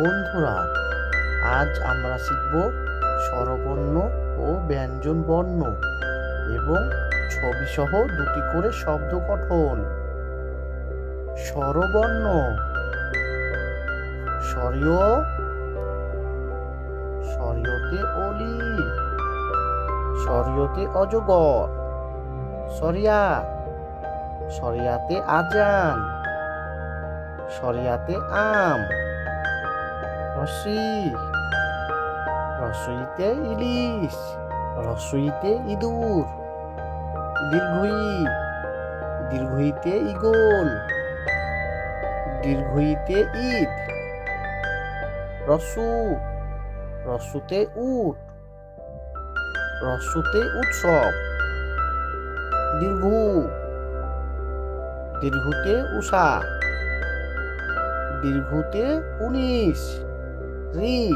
বন্ধুরা, আজ আমরা শিখব স্বরবর্ণ ও ব্যঞ্জন বর্ণ এবং ছবি সহ দুটি করে শব্দ গঠন। স্বরবর্ণ, স্বরীয়, স্বরীয়তে অলি, স্বরীয়তে অজগর সরিয়া সরিয়াতে আজান সরিয়াতে আম। রসি রসইতে ইলিশ রসইতে ইঁদুর দীর্ঘই দীর্ঘইতে ইগল দীর্ঘইতে ঈদ রসু রসুতে উট রসুতে উৎসব দীর্ঘ দীর্ঘতে উষা দীর্ঘতে উনিশ রি।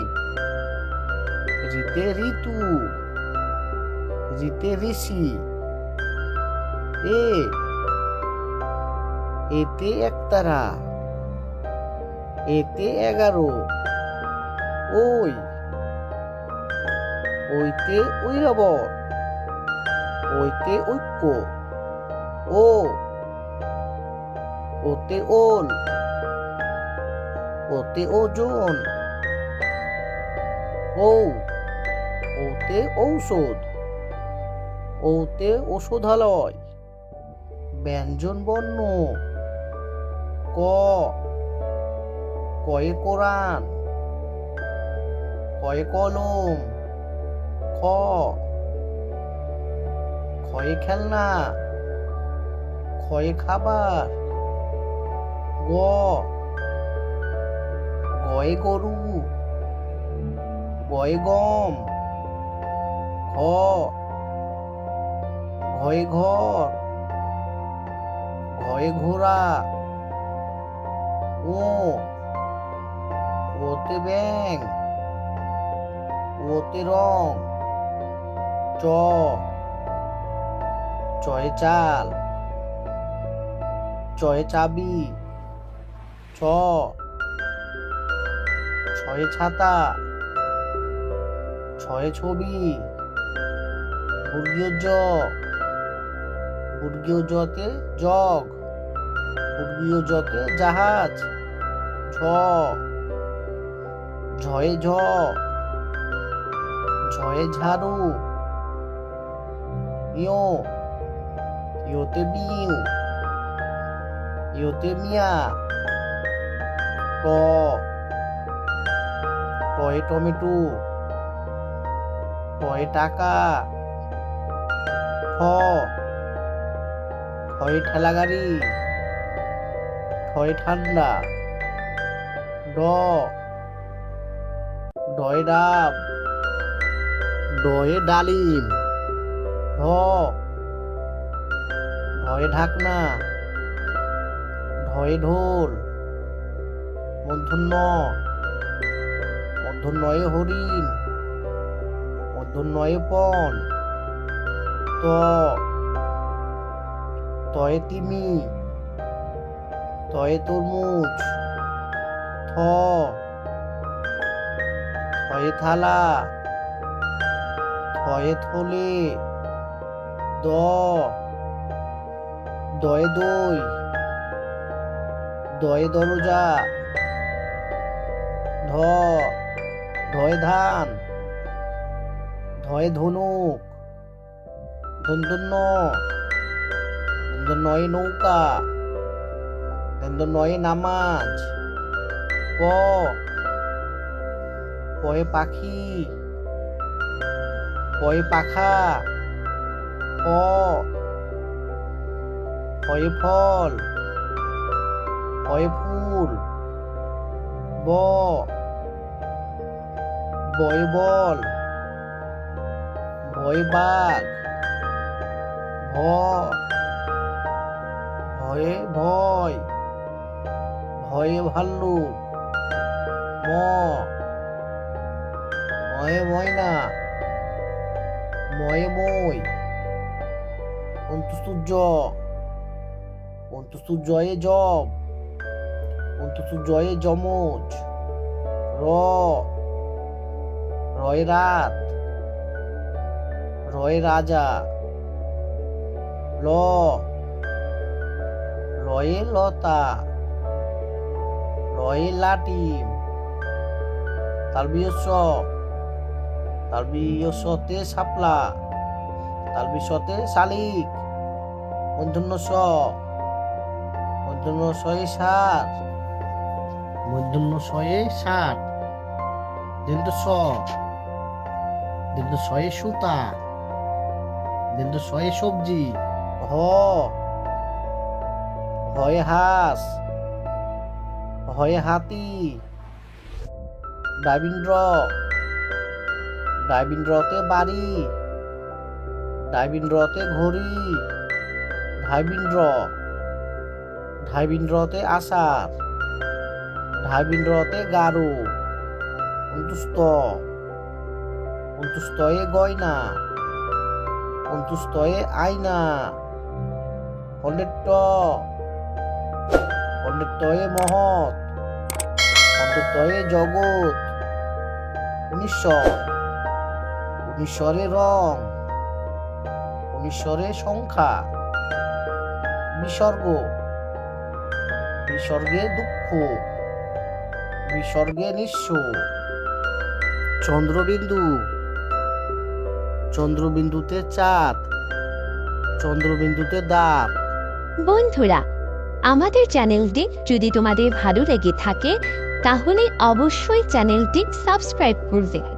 রিতে ঋতু। রিতে ঋষি। এ। এতে একতারা। এতে এগারো। ওই। ওইতে ঐরাবত ওইতে ঐক্য। ও। ওতে ওল। ওতে ওজন। ও ওতে ঔষধ। ওতে ব্যঞ্জন বর্ণ। ক কয়ে কোরআন। কয়ে কলম। খ খয়ে খেলনা। খয়ে খাবার। গ গয়ে গরু। গয়ে গম। ঘ। ঘয়ে ঘর। ঘয়ে ঘোড়া। ও। ওতে ব্যাং ওতে রং। চ। চয়ে চাল। চয়ে চাবি। ছ। ছয়ে ছাতা। ছয়ে ছবি। বর্গীয় জ। বর্গীয় জতে জগ। বর্গীয় জতে জাহাজ। ঝ। ঝয়ে ঝ। ঝয়ে ঝাড়ু। ইয়ো। ইয়োতে বিউ ইয়োতে মিয়া। ট টয়ে টমেটো। টয়ে টাকা। ঠ ঠয়ে ঠেলা গাড়ি। ঠয়ে ঠান্ডা। ড। ডয়ে ডাব। ডয়ে ডালিম। ঢ ঢয়ে ঢাকনা। ঢয়ে ঢোল। মূর্ধন্য মূর্ধন্যয়ে হরিণ। মূর্ধন্যয়ে পণ ত, তয়ে তিমি, তয়ে তরমুজ, থ, থয়ে থালা, থয়ে থলে, দ, দয়ে দই, দয়ে দরজা, ধ, ধয়ে ধান। ধয়ে ধনুক। ধন্দন্য ধন্দন্যয়ে নৌকা। ধন্দন্যয়ে নামাজ। প। পয়ে পাখি। পয়ে পাখা। প পয়ে ফল। পয়ে ফুল। ব। বয়ে বল। ভয়ে বাঘ। ভ ভয়ে ভয়। ভয়ে ভাল্লুক। ম। ময়ে ময়না। ময়ে মই। অন্তুসূর্য। অন্তুসূর্যয়ে জব। অন্তুসূর্যয়ে যমজ। র। রয় রাত। রয় রাজা। ল। লয়ে লতা। লয়ে লাটিম তালবিয় স তালবিয় সতে শাপলা তালবি সতে শালিক। মধ্যন্য স। মধ্যন্য শয়ে সার। মধ্যন্য শয়ে সার। দীর্ঘ স। দীর্ঘ শয়ে সুতা। দীর্ঘ শয়ে সবজি। হ। হয়ে হাঁস। হয়ে হাতি। ডাইবিন্দ্র ডাইবিন্দ্রতে বাড়ি। ডাইবিন্দ্রতে ঘড়ি। ঢাইবিন্দ্র ঢাইবিন্দ্রতে আষাঢ় ঢাইবিন্দ্রতে গারো। অন্তুস্ত অন্তুস্তয়ে গয়না। অন্তুস্তয়ে আয়না হলেট্ট। হলেট্টয়ে মহৎ। অন্ততয়ে জগৎ। উনিশ্বর। উনিশ্বরে রং। উনিশ্বরে সংখ্যা। বিসর্গ বিসর্গে দুঃখ। বিসর্গে নিঃস্ব। চন্দ্রবিন্দু। চন্দ্রবিন্দুতে চাঁদ, চন্দ্রবিন্দুতে দাঁত বন্ধুরা, আমাদের চ্যানেলটি যদি তোমাদের ভালো লেগে থাকে, তাহলে অবশ্যই চ্যানেলটি সাবস্ক্রাইব করবে।